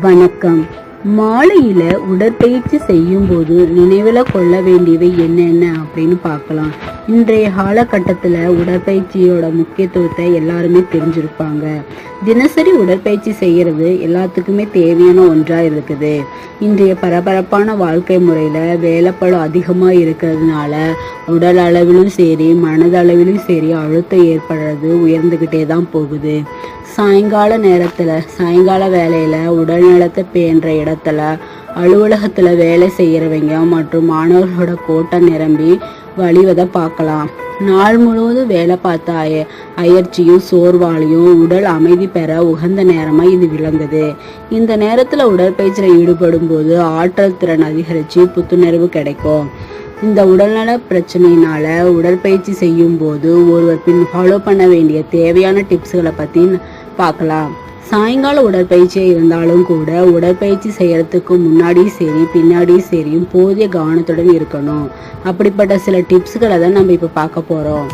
வணக்கம். மாலையில உடற்பயிற்சி செய்யும் போது நினைவில் கொள்ள வேண்டியவை என்னென்ன அப்படின்னு பார்க்கலாம். இன்றைய காலகட்டத்தில் உடற்பயிற்சியோட முக்கியத்துவத்தை எல்லாருமே தெரிஞ்சிருப்பாங்க. தினசரி உடற்பயிற்சி செய்கிறது எல்லாத்துக்குமே தேவையான ஒன்றாக இருக்குது. இன்றைய பரபரப்பான வாழ்க்கை முறையில் வேலைப்பழம் அதிகமாக இருக்கிறதுனால உடல் அளவிலும் சரி மனதளவிலும் சரி அழுத்தம் ஏற்படுறது உயர்ந்துக்கிட்டே தான் போகுது. சாயங்கால நேரத்தில் சாயங்கால வேலையில் உடல் நலத்தை பேன்ற இடத்துல அலுவலகத்தில் வேலை செய்கிறவங்க மற்றும் மாணவர்களோட கோட்டம் நிரம்பி வழிவதை பார்க்கலாம். நாள் முழுவதும் வேலை பார்த்த அய அயற்சியும் சோர்வாலையும் உடல் அமைதி பெற உகந்த நேரமாக இது விளங்குது. இந்த நேரத்தில் உடற்பயிற்சியில் ஈடுபடும் போது ஆற்றல் திறன் அதிகரித்து புத்துணர்வு கிடைக்கும். இந்த உடல்நல பிரச்சனையினால உடற்பயிற்சி செய்யும் போது ஒருவர் பின் ஃபாலோ பண்ண வேண்டிய தேவையான டிப்ஸ்களை பற்றி பார்க்கலாம். சாயங்கால உடற்பயிற்சியாக இருந்தாலும் கூட உடற்பயிற்சி செய்யறதுக்கு முன்னாடி சரி பின்னாடி சரியும் போதிய கவனத்துடன் இருக்கணும். அப்படிப்பட்ட சில டிப்ஸ்களை தான் நம்ம இப்போ பார்க்க போகிறோம்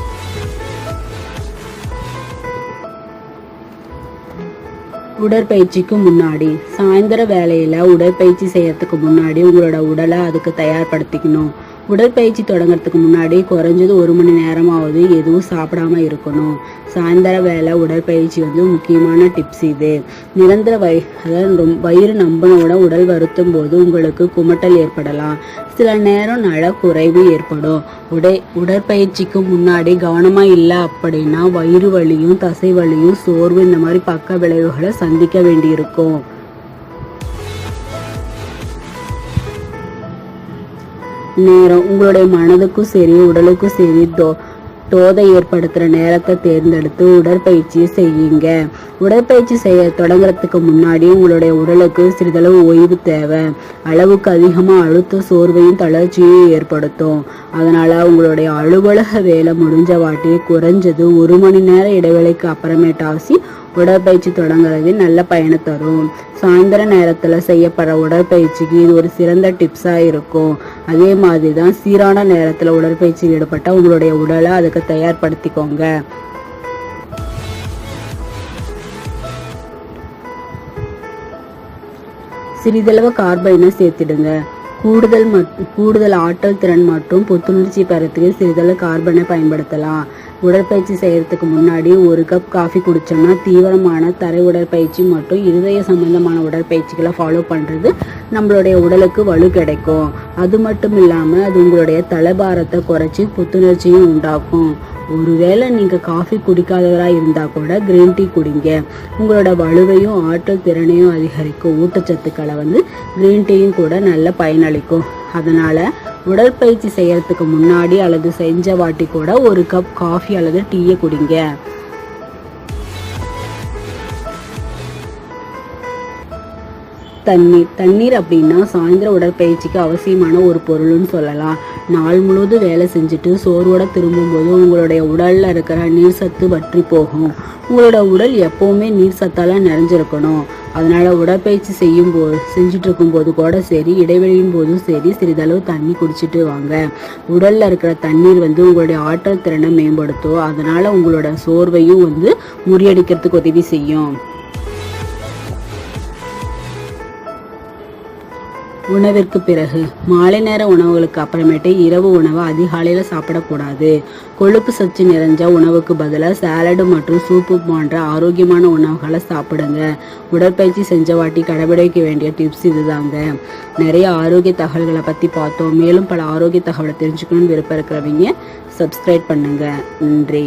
உடற்பயிற்சிக்கு முன்னாடி சாயந்தர வேலையில் உடற்பயிற்சி செய்யறதுக்கு முன்னாடி உங்களோட உடலை அதுக்கு தயார்படுத்திக்கணும். உடற்பயிற்சி தொடங்குறதுக்கு முன்னாடி குறைஞ்சது ஒரு மணி நேரமாவது எதுவும் சாப்பிடாம இருக்கணும். சாயந்தர வேலை உடற்பயிற்சி வந்து முக்கியமான டிப்ஸ் இது. நிரந்தர வய அதாவது வயிறு நம்பினோட உடல் வருத்தும் போது உங்களுக்கு குமட்டல் ஏற்படலாம். சில நேரம் நல குறைவு ஏற்படும். உடை உடற்பயிற்சிக்கு முன்னாடி கவனமாக இல்லை அப்படின்னா வயிறு வலியும் தசை வலியும் சோர்வு இந்த மாதிரி பக்க விளைவுகளை சந்திக்க வேண்டியிருக்கும். நேரம் உங்களுடைய மனதுக்கும் சரி உடலுக்கும் சரி தோ தோதை ஏற்படுத்துகிற நேரத்தை தேர்ந்தெடுத்து உடற்பயிற்சி செய்யுங்க. உடற்பயிற்சி செய்ய தொடங்குறதுக்கு முன்னாடி உங்களுடைய உடலுக்கு சிறிதளவு ஓய்வு தேவை. அளவுக்கு அதிகமாக அழுத்த சோர்வையும் தளர்ச்சியும் ஏற்படுத்தும். அதனால் உங்களுடைய அலுவலக வேலை முடிஞ்ச வாட்டி குறைஞ்சது ஒரு மணி நேர இடைவேளைக்கு அப்புறமேட்டாசி உடற்பயிற்சி தொடங்குறது நல்ல பயனை தரும். சாயந்தர நேரத்தில் செய்யப்படுற உடற்பயிற்சிக்கு இது ஒரு சிறந்த டிப்ஸாக இருக்கும். அதே மாதிரி தான் சீரான நேரத்தில் உடற்பயிற்சியில் ஈடுபட்டால் உங்களுடைய உடலை அதுக்கு தயார்படுத்திக்கோங்க. சிறிதளவு கார்பனை சேர்த்திடுங்க. கூடுதல் மட் கூடுதல் ஆற்றல் திறன் மற்றும் புத்துணர்ச்சி பெறத்துக்கு சிறிதளவு கார்பனை பயன்படுத்தலாம். உடற்பயிற்சி செய்யறதுக்கு முன்னாடி ஒரு கப் காஃபி குடித்தோம்னா தீவிரமான தரை உடற்பயிற்சி மற்றும் இருதய சம்பந்தமான உடற்பயிற்சிகளை ஃபாலோ பண்ணுறது நம்மளுடைய உடலுக்கு வலு கிடைக்கும். அது மட்டும் இல்லாமல் அது உங்களுடைய தலைபாரத்தை குறைச்சி புத்துணர்ச்சியும் உண்டாக்கும். ஒருவேளை நீங்கள் காஃபி குடிக்காதவராக இருந்தால் கூட கிரீன் டீ குடிங்க. உங்களோட வலுவையும் ஆற்றல் திறனையும் அதிகரிக்கும். ஊட்டச்சத்துக்களை வந்து கிரீன் டீயும் கூட நல்ல பயனளிக்கும். அதனால் உடற்பயிற்சி செய்யறதுக்கு முன்னாடி அல்லது செஞ்ச வாட்டி கூட ஒரு கப் காஃபி அல்லது டீயை குடிங்க. தண்ணீர் தண்ணீர் அப்படின்னா சாயந்தர உடற்பயிற்சிக்கு அவசியமான ஒரு பொருள்னு சொல்லலாம். நாள் முழுவதும் வேலை செஞ்சுட்டு சோர்வோட திரும்பும்போது உங்களுடைய உடலில் இருக்கிற நீர் சத்து வற்றி போகும். உங்களோட உடல் எப்போவுமே நீர் சத்தால் நிறைஞ்சிருக்கணும். அதனால் உடற்பயிற்சி செய்யும் போது செஞ்சிட்ருக்கும் போது கூட சரி இடைவெளியும் போதும் சரி சிறிதளவு தண்ணி குடிச்சிட்டு வாங்க. உடலில் இருக்கிற தண்ணீர் வந்து உங்களுடைய ஆற்றல் திறனை மேம்படுத்தும். அதனால் உங்களோட சோர்வையும் வந்து முறியடிக்கிறதுக்கு உதவி செய்யும். உணவிற்கு பிறகு மாலை நேர உணவுகளுக்கு அப்புறமேட்டு இரவு உணவை அதிகாலையில் சாப்பிடக்கூடாது. கொழுப்பு சத்து நிறைஞ்ச உணவுக்கு பதிலாக சாலடு மற்றும் சூப்பு போன்ற ஆரோக்கியமான உணவுகளை சாப்பிடுங்க. உடற்பயிற்சி செஞ்ச வாட்டி கடைபிடிக்க வேண்டிய டிப்ஸ் இதுதாங்க. நிறைய ஆரோக்கிய தகவல்களை பற்றி பார்த்தோம். மேலும் பல ஆரோக்கிய தகவலை தெரிஞ்சுக்கணும்னு விருப்பம் இருக்கிறவங்க சப்ஸ்கிரைப் பண்ணுங்கள் நன்றி.